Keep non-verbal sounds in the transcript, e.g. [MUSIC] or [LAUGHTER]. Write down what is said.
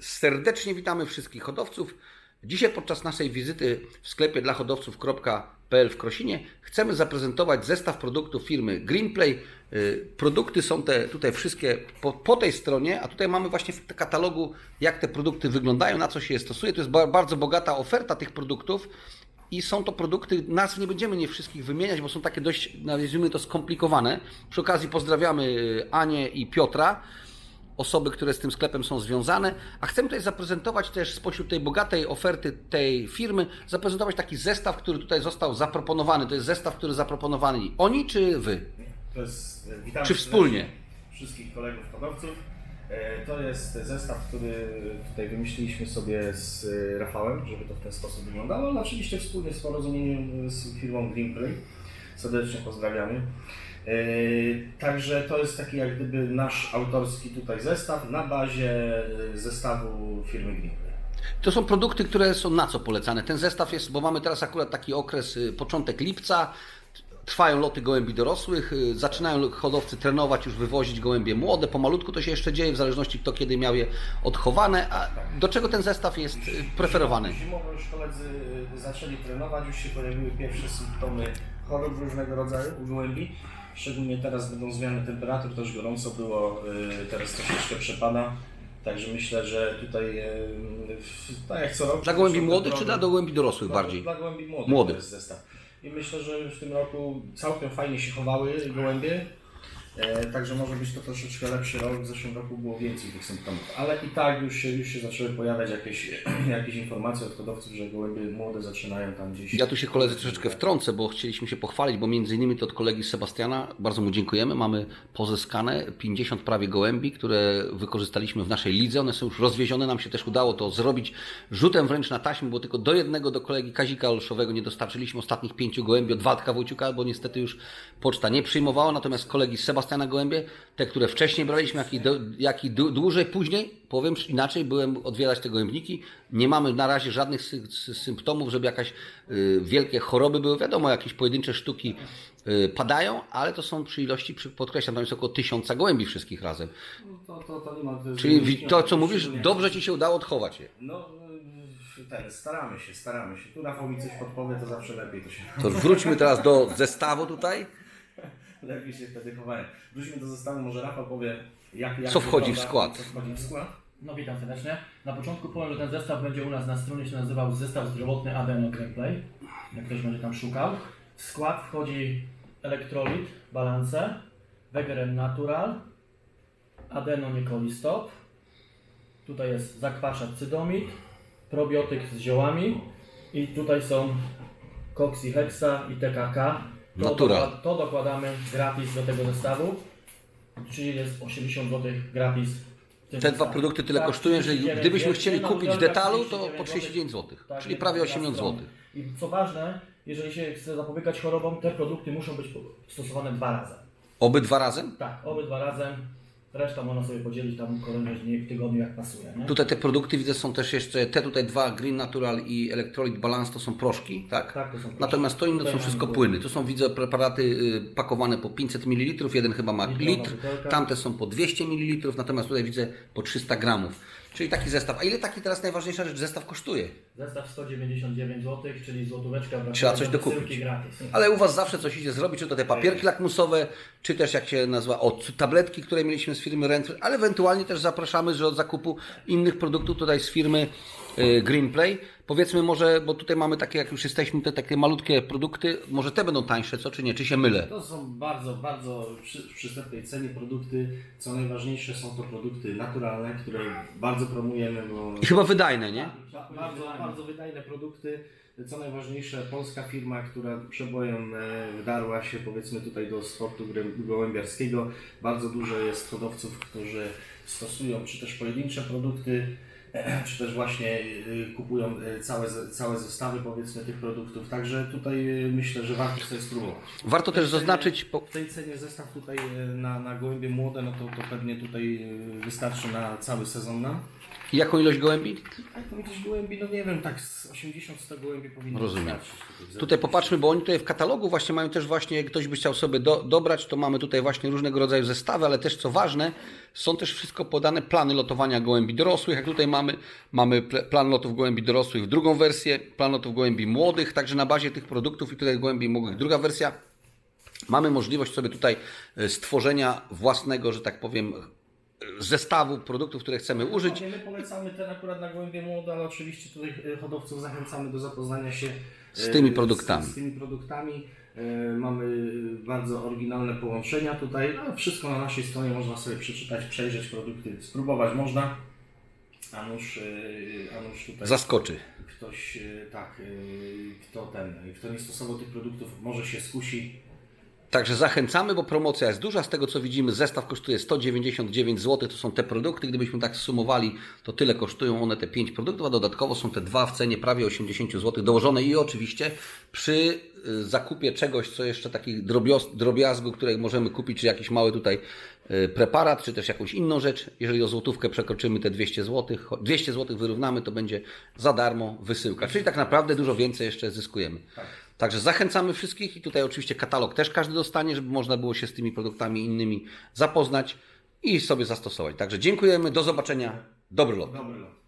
Serdecznie witamy wszystkich hodowców. Dzisiaj podczas naszej wizyty w sklepie dla hodowców.pl w Krosinie chcemy zaprezentować zestaw produktów firmy Greenplay. Y, Produkty są te tutaj wszystkie po, po tej stronie, a tutaj mamy właśnie w katalogu jak te produkty wyglądają, na co się je stosuje. To jest ba- bardzo bogata oferta tych produktów. I są to produkty, nazw nie będziemy nie wszystkich wymieniać, bo są takie dość, nazwijmy to, skomplikowane. Przy okazji pozdrawiamy y, Anię i Piotra osoby, które z tym sklepem są związane, a chcemy tutaj zaprezentować też spośród tej bogatej oferty tej firmy, zaprezentować taki zestaw, który tutaj został zaproponowany. To jest zestaw, który zaproponowali oni czy wy? To jest, e, witamy Czy wspólnie? Wszystkich kolegów hodowców. E, To jest zestaw, który tutaj wymyśliliśmy sobie z e, Rafałem, żeby to w ten sposób wyglądało, ale oczywiście wspólnie w porozumieniu z firmą Greenplay. Serdecznie pozdrawiamy. E, Także to jest taki jak gdyby nasz autorski tutaj zestaw na bazie e, zestawu firmy Greenplay. To są produkty, które są na co polecane. Ten zestaw jest, bo mamy teraz akurat taki okres, y, początek lipca, trwają loty gołębi dorosłych, y, zaczynają hodowcy trenować, już wywozić gołębie młode, pomalutku to się jeszcze dzieje, w zależności kto kiedy miał je odchowane. A do czego ten zestaw jest y, preferowany? Zimowo już koledzy zaczęli trenować, już się pojawiły pierwsze symptomy chorób różnego rodzaju u gołębi. Szczególnie teraz będą zmiany temperatur, też gorąco było, y, teraz troszeczkę przepada. Także myślę, że tutaj y, w- tak jak co roku. Dla gołębi zresztą młodych czy dla gołębi dorosłych dla, bardziej? Dla gołębi młodych, Młodych. jest zestaw. I myślę, że w tym roku całkiem fajnie się chowały gołębie. E, także może być to troszeczkę lepszy rok. W zeszłym roku było więcej tych symptomów. Ale i tak już się, już się zaczęły pojawiać jakieś, [CLEARS THROAT] jakieś informacje od hodowców, że gołębie młode zaczynają tam gdzieś. Ja tu się koledzy troszeczkę wtrącę, bo chcieliśmy się pochwalić, bo między innymi to od kolegi Sebastiana, bardzo mu dziękujemy, mamy pozyskane 50 prawie gołębi, które wykorzystaliśmy w naszej lidze, one są już rozwiezione, nam się też udało to zrobić rzutem wręcz na taśmę, bo tylko do jednego, do kolegi Kazika Olszowego nie dostarczyliśmy ostatnich pięciu gołębi od Waldka Wojciuka, bo niestety już poczta nie przyjmowała, natomiast kolegi z Sebastiana gołębie, te, które wcześniej braliśmy, jak i, do, jak i dłu- dłużej później, powiem inaczej, byłem odwiedzać te gołębniki. Nie mamy na razie żadnych sy sy symptomów, żeby jakaś y, wielkie choroby były. Wiadomo, jakieś pojedyncze sztuki y, padają, ale to są przy ilości, przy, podkreślam, tam jest około tysiąca gołębi wszystkich razem. To, to, to nie ma. to- Czyli to, co mówisz, dobrze Ci się udało odchować je. No, y, ten, staramy się, staramy się. Tu Rafał mi coś podpowie, to zawsze lepiej to się. To wróćmy teraz do zestawu tutaj. Lepiej się wtedy chowają. Wróćmy do zestawu, może Rafał powie, jak, jak Co wchodzi w skład. Co wchodzi w skład. No witam serdecznie. Na początku powiem, że ten zestaw będzie u nas na stronie się nazywał zestaw zdrowotny Adeno Gameplay. Jak ktoś będzie tam szukał. W skład wchodzi elektrolit, balance, Wegeren Natural, Adeno Nikolistop. Tutaj jest zakwaszacz cydomid, probiotyk z ziołami i tutaj są Coxihexa i TKK. To, Natural. dokład- to dokładamy gratis do tego zestawu. Czyli jest 80 zł gratis. w tym Te dwa zestawie. produkty tyle Tak, kosztują, że 39 gdybyśmy chcieli kupić w detalu, to 39 po 39 zł, Tak, czyli prawie butelka 80 strony. zł. I co ważne, jeżeli się chce zapobiegać chorobom, te produkty muszą być stosowane dwa razy. Obydwa razem? Tak, obydwa razem. Reszta można sobie podzielić tam kolejne dni w tygodniu jak pasuje. Nie? Tutaj te produkty widzę są też jeszcze, te tutaj dwa Green Natural i Electrolyte Balance to są proszki, tak? Tak, to są proszki. Natomiast to inne to są wszystko płyny. Tu są widzę preparaty y, pakowane po 500 ml, jeden chyba ma Litrowa litr, butelka. tamte są po 200 ml, natomiast tutaj widzę po 300 gramów. Czyli taki zestaw. A ile taki teraz najważniejsza rzecz, zestaw kosztuje? Zestaw 199 zł, czyli złotóweczka. brakuje Trzeba coś do dokupić. wysyłki gratis. Ale u Was zawsze coś idzie zrobić, czy to te papierki lakmusowe, czy też jak się nazywa, o, tabletki, które mieliśmy z firmy Renfrew, ale ewentualnie też zapraszamy, że od zakupu innych produktów tutaj z firmy Greenplay. Powiedzmy może, bo tutaj mamy takie, jak już jesteśmy, te takie malutkie produkty, może te będą tańsze, co czy nie, czy się mylę? To są bardzo, bardzo przy, w przystępnej cenie produkty. Co najważniejsze są to produkty naturalne, które bardzo promujemy, bo I chyba wydajne, nie? Ba- Bardzo, bardzo wydajne produkty. Co najważniejsze, polska firma, która przebojem e, wdarła się powiedzmy tutaj do sportu gołębiarskiego. Bardzo dużo jest hodowców, którzy stosują czy też pojedyncze produkty, [CLEARS THROAT] czy też właśnie e, kupują e, całe, całe zestawy powiedzmy tych produktów. Także tutaj e, myślę, że warto sobie spróbować. Warto też zaznaczyć, po, W tej cenie zestaw tutaj na, na gołębie młode, no to, to pewnie tutaj wystarczy na cały sezon nam. Jaką ilość gołębi? To gdzieś gołębi, no nie wiem, tak z 80-100 gołębi powinno Rozumiem. wystarczyć. Tutaj popatrzmy, bo oni tutaj w katalogu właśnie mają też właśnie, jak ktoś by chciał sobie do, dobrać, to mamy tutaj właśnie różnego rodzaju zestawy, ale też co ważne, są też wszystko podane plany lotowania gołębi dorosłych. Jak tutaj mamy, mamy plan lotów gołębi dorosłych w drugą wersję, plan lotów gołębi młodych, także na bazie tych produktów i tutaj gołębi młodych druga wersja. Mamy możliwość sobie tutaj e, stworzenia własnego, że tak powiem, zestawu produktów, które chcemy użyć. My polecamy ten akurat na gołębie młode, ale oczywiście tutaj e, hodowców zachęcamy do zapoznania się Z e, tymi produktami. Z, z tymi produktami. E, Mamy bardzo oryginalne połączenia tutaj. No, wszystko na naszej stronie można sobie przeczytać, przejrzeć produkty, spróbować można. A nuż, e, a nuż tutaj Zaskoczy. ktoś e, tak, e, kto ten, kto nie stosował tych produktów, może się skusi. Także zachęcamy, bo promocja jest duża. Z tego co widzimy, zestaw kosztuje 199 zł. To są te produkty. Gdybyśmy tak sumowali, to tyle kosztują one te 5 produktów, a dodatkowo są te dwa w cenie prawie 80 zł dołożone. I oczywiście przy y, zakupie czegoś, co jeszcze takich drobiazgu, które możemy kupić, czy jakiś mały tutaj y, preparat, czy też jakąś inną rzecz, jeżeli o złotówkę przekroczymy te 200 zł, 200 zł wyrównamy, to będzie za darmo wysyłka. Czyli tak naprawdę dużo więcej jeszcze zyskujemy. Także zachęcamy wszystkich i tutaj oczywiście katalog też każdy dostanie, żeby można było się z tymi produktami innymi zapoznać i sobie zastosować. Także dziękujemy, do zobaczenia, dobry lot. Dobry lot.